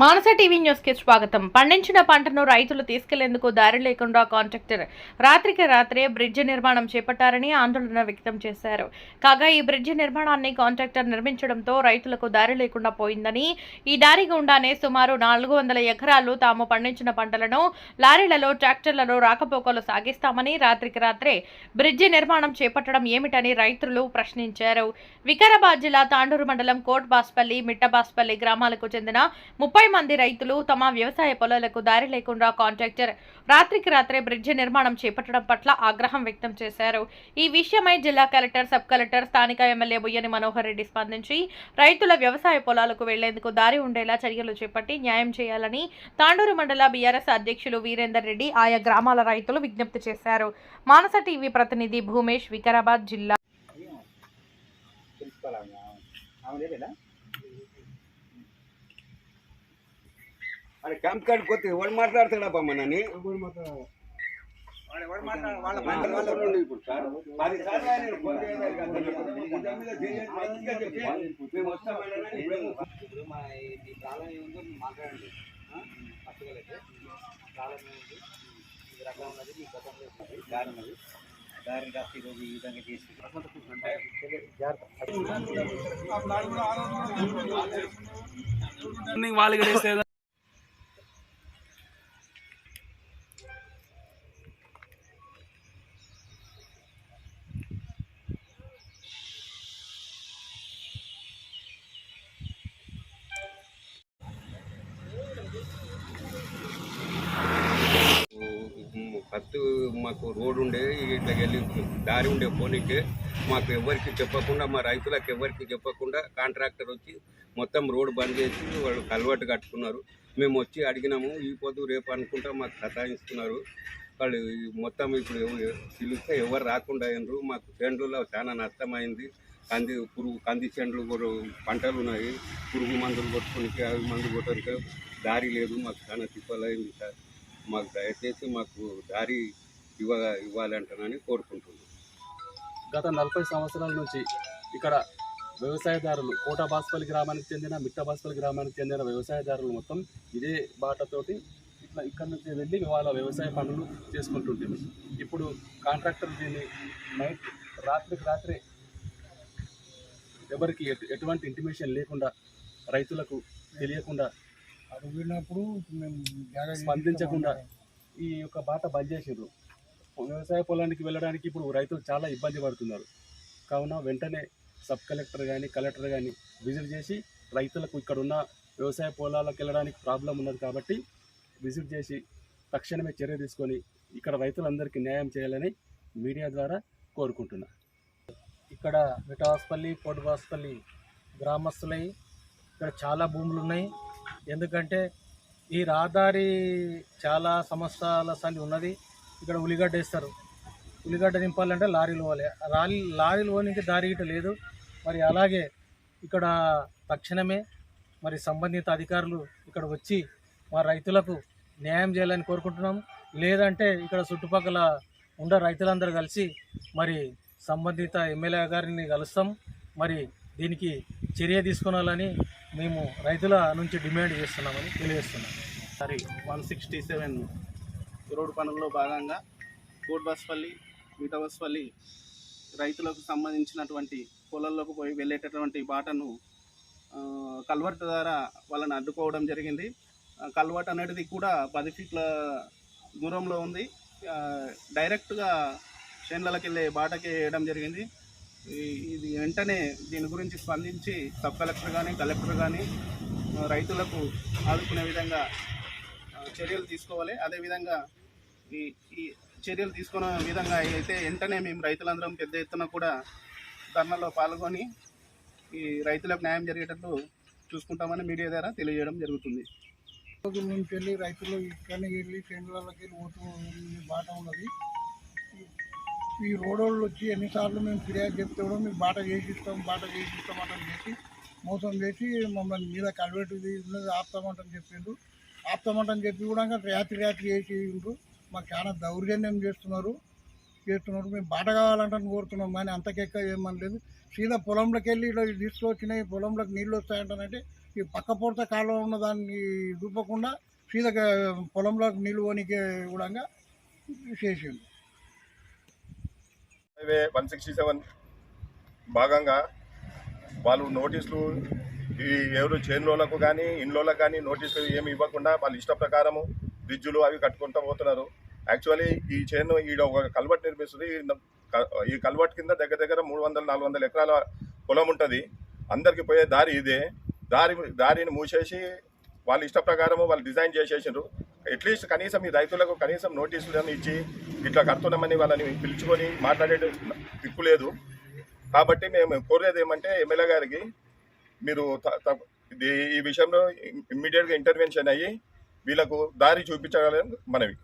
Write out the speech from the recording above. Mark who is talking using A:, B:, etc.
A: మానస TV న్యూస్కి స్వాగతం. పండించిన పంటను రైతులు తీసుకెళ్ళేందుకు దారి లేకుండా కాంట్రాక్టర్ రాత్రికి రాత్రే బ్రిడ్జి నిర్మాణం చేపట్టారని ఆందోళన వ్యక్తం చేశారు. కాగా ఈ బ్రిడ్జి నిర్మాణాన్ని కాంట్రాక్టర్ నిర్మించడంతో రైతులకు దారి లేకుండా పోయిందని ఈ దారి గుండానే సుమారు నాలుగు వందల ఎకరాలు తాము పండించిన పంటలను లారీలలో ట్రాక్టర్లలో రాకపోకలు సాగిస్తామని రాత్రికి రాత్రే బ్రిడ్జి నిర్మాణం చేపట్టడం ఏమిటని రైతులు ప్రశ్నించారు. వికారాబాద్ జిల్లా తాండూరు మండలం కోట్ బాస్పల్లి మిట్టబాస్పల్లి గ్రామాలకు చెందిన ముప్పై మంది రైతులు తమ వ్యవసాయ పొలాలకు దారి లేకుండా కాంట్రాక్టర్ రాత్రికి రాత్రే బ్రిడ్జి నిర్మాణం చేపట్టడం పట్ల ఆగ్రహం వ్యక్తం చేశారు. ఈ విషయమై జిల్లా కలెక్టర్ సబ్ కలెక్టర్ స్థానిక ఎమ్మెల్యే బుయ్యని మనోహర్ రెడ్డి స్పందించి రైతుల వ్యవసాయ పొలాలకు వెళ్ళేందుకు దారి ఉండేలా చర్యలు చేపట్టి న్యాయం చేయాలని తాండూరు మండల బీఆర్ఎస్ అధ్యక్షులు వీరేందర్ రెడ్డి ఆయా గ్రామాల రైతులు విజ్ఞప్తి చేశారు. మానస టీవీ ప్రతినిధి భూమేష్ వికారాబాద్ జిల్లా
B: అరే క్యాంప్ కార్డ్ కొత్త ఎవరు మాట్లాడతాడప్ప మనని? ఇప్పుడు సార్? పది సార్లు ఆయన ఫోన్ చేయలేదు కదా. నిజం మీద సీరియస్ మంచిగా చెప్పి మేము వస్తామని ఇప్పుడేమో
C: ఇప్పుడు మన ఈ ప్రాబ్లం ఏముందో? మాట్లాడండి. పట్టుకోలేదు. ప్రాబ్లం ఏముంది? ఈ రకం ఉన్నది మీ గతంలో ఉన్నది దారి ఉన్నది. దారిని కాస్త ఈరోజు ఈ విధంగా తీసుకుంటాం
D: వాళ్ళకి చేస్తే
B: ఫస్ట్ మాకు రోడ్డు ఉండే ఇట్లా వెళ్ళి దారి ఉండే పోనీకి మాకు ఎవరికి చెప్పకుండా మా రైతులకు ఎవరికి చెప్పకుండా కాంట్రాక్టర్ వచ్చి మొత్తం రోడ్డు బంద్ చేసి వాళ్ళు కలవట్టు కట్టుకున్నారు. మేము వచ్చి అడిగినాము ఈ పొద్దు రేపు అనుకుంటా మాకు సతాయిస్తున్నారు వాళ్ళు మొత్తం ఇప్పుడు పిలిస్తే ఎవరు రాకుండా అయినరు. మాకు చేనులలో చాలా నష్టమైంది. కంది పురుగు కంది చెండ్లు కూడా పంటలు ఉన్నాయి. పురుగు మందులు కొట్టుకునికి అవి మందులు కొట్టడానికి దారి లేదు. మాకు చాలా తిప్పలైంది సార్. మాకు దయచేసి మాకు దారి ఇవ్వ ఇవ్వాలంటానని కోరుకుంటున్నాను
D: గత నలభై సంవత్సరాల నుంచి ఇక్కడ వ్యవసాయదారులు కోట బాస్పల్లి గ్రామానికి చెందిన మిట్ట బాస్పల్లి గ్రామానికి చెందిన వ్యవసాయదారులు మొత్తం ఇదే బాటతోటి ఇట్లా ఇక్కడ నుంచి వెళ్ళి వాళ్ళ వ్యవసాయ పనులు చేసుకుంటుంటుంది ఇప్పుడు కాంట్రాక్టర్ దీన్ని నైట్ రాత్రికి రాత్రి ఎవరికి ఎటు ఎటువంటి ఇంటిమేషన్ లేకుండా రైతులకు తెలియకుండా
E: అడిగినప్పుడు మేము
D: స్పందించకుండా ఈ యొక్క బాట బంద్ చేసిండ్రు వ్యవసాయ పొలానికి వెళ్ళడానికి ఇప్పుడు రైతులు చాలా ఇబ్బంది పడుతున్నారు. కావున వెంటనే సబ్ కలెక్టర్ కానీ కలెక్టర్ కానీ విజిట్ చేసి రైతులకు ఇక్కడ ఉన్న వ్యవసాయ పొలాలకు వెళ్ళడానికి ప్రాబ్లం ఉన్నది కాబట్టి విజిట్ చేసి తక్షణమే చర్య తీసుకొని ఇక్కడ రైతులందరికీ న్యాయం చేయాలని మీడియా ద్వారా కోరుకుంటున్నా.
E: ఇక్కడ మిఠాస్పల్లి పొడివాస్పల్లి గ్రామస్తులై ఇక్కడ చాలా భూములు ఉన్నాయి ఎందుకంటే ఈ రహదారి చాలా సంవత్సరాల సలి ఉన్నది. ఇక్కడ ఉల్లిగడ్డ వేస్తారు. ఉల్లిగడ్డ నింపాలంటే లారీలు పోవాలి. లారీ లారీలు పోనీకి దారి గిట్ట లేదు. మరి అలాగే ఇక్కడ తక్షణమే మరి సంబంధిత అధికారులు ఇక్కడ వచ్చి మా రైతులకు న్యాయం చేయాలని కోరుకుంటున్నాం. లేదంటే ఇక్కడ చుట్టుపక్కల ఉన్న రైతులందరూ కలిసి మరి సంబంధిత ఎమ్మెల్యే గారిని కలుస్తాం. మరి దీనికి చర్య తీసుకోవాలని మేము రైతుల నుంచి డిమాండ్ చేస్తున్నామని తెలియజేస్తున్నాం.
F: సరే వన్ సిక్స్టీ సెవెన్ రోడ్డు పనుల్లో భాగంగా కోట్బస్పల్లి మిటబస్పల్లి రైతులకు సంబంధించినటువంటి పొలాల్లోకి పోయి వెళ్ళేటటువంటి బాటను కల్వర్ట్ ద్వారా వాళ్ళని అడ్డుకోవడం జరిగింది. కల్వర్ట్ అనేది కూడా పది ఫీట్ల దూరంలో ఉంది. డైరెక్ట్గా చేన్లకి వెళ్ళే బాటకి వేయడం జరిగింది. ఇది వెంటనే దీని గురించి స్పందించి సబ్ కలెక్టర్ కానీ కలెక్టర్ కానీ రైతులకు ఆదుకునే విధంగా చర్యలు తీసుకోవాలి. అదేవిధంగా ఈ ఈ చర్యలు తీసుకున్న విధంగా అయితే వెంటనే మేము రైతులందరం పెద్ద ఎత్తున కూడా ధర్నాలో పాల్గొని ఈ రైతులకు న్యాయం జరిగేటట్లు చూసుకుంటామని మీడియా ద్వారా తెలియజేయడం జరుగుతుంది.
E: రోజు నుంచి వెళ్ళి రైతులు ఇక్కడికి వెళ్ళి కేంద్రాలకి పోతూ బాట ఉన్నది. ఈ రోడ్ వాళ్ళు వచ్చి ఎన్నిసార్లు మేము ఫిర్యాదు చెప్తే కూడా మీకు బాట చేసిస్తాం బాట చేసిస్తాం అని చేసి మోసం చేసి మమ్మల్ని మీద కల్వెట్టు ఉన్నది ఆపుతామంటని చెప్పిండ్రు. ఆపుతామంటని చెప్పి కూడా రాత్రి రాత్రి చేసి ఉండ్రు మాకు చాలా దౌర్జన్యం చేస్తున్నారు. చేస్తున్నారు. మేము బాట కావాలంటే కోరుతున్నాం కానీ అంతకెక్క ఏమని లేదు. సీదా పొలంలోకి వెళ్ళి ఇలా తీసుకొచ్చినాయి పొలంలోకి నీళ్ళు వస్తాయంటానంటే
G: ఈ పక్క పూర్త కాలువ ఉన్న దాన్ని దూపకుండా సీదా పొలంలోకి నీళ్ళు పోనీకే కూడా చేసిండు
H: హైవే వన్ సిక్స్టీ సెవెన్ భాగంగా వాళ్ళు నోటీసులు ఈ ఎవరు చేనులోలకు కానీ ఇండ్లోలకు కానీ నోటీసులు ఏమి ఇవ్వకుండా వాళ్ళ ఇష్ట ప్రకారము బ్రిడ్జులు అవి కట్టుకుంటూ పోతున్నారు. యాక్చువల్లీ ఈ చేను ఈడ ఒక కల్వర్ట్ నిర్మిస్తుంది. ఈ ఈ కల్వర్ట్ కింద దగ్గర దగ్గర మూడు వందల నాలుగు వందల ఎకరాల పొలం ఉంటుంది. అందరికి పోయే దారి ఇదే. దారి దారిని మూసేసి వాళ్ళ ఇష్ట ప్రకారము వాళ్ళు డిజైన్ చేసేసారు అట్లీస్ట్ కనీసం ఈ రైతులకు కనీసం నోటీసులను ఇచ్చి ఇట్లా కడుతున్నామని వాళ్ళని పిలుచుకొని మాట్లాడే దిక్కు లేదు. కాబట్టి మేము కోరేది ఏమంటే ఎమ్మెల్యే గారికి మీరు ఈ విషయంలో ఇమ్మీడియట్గా ఇంటర్వెన్షన్ అయ్యి వీళ్ళకు దారి చూపించాలని మనవి.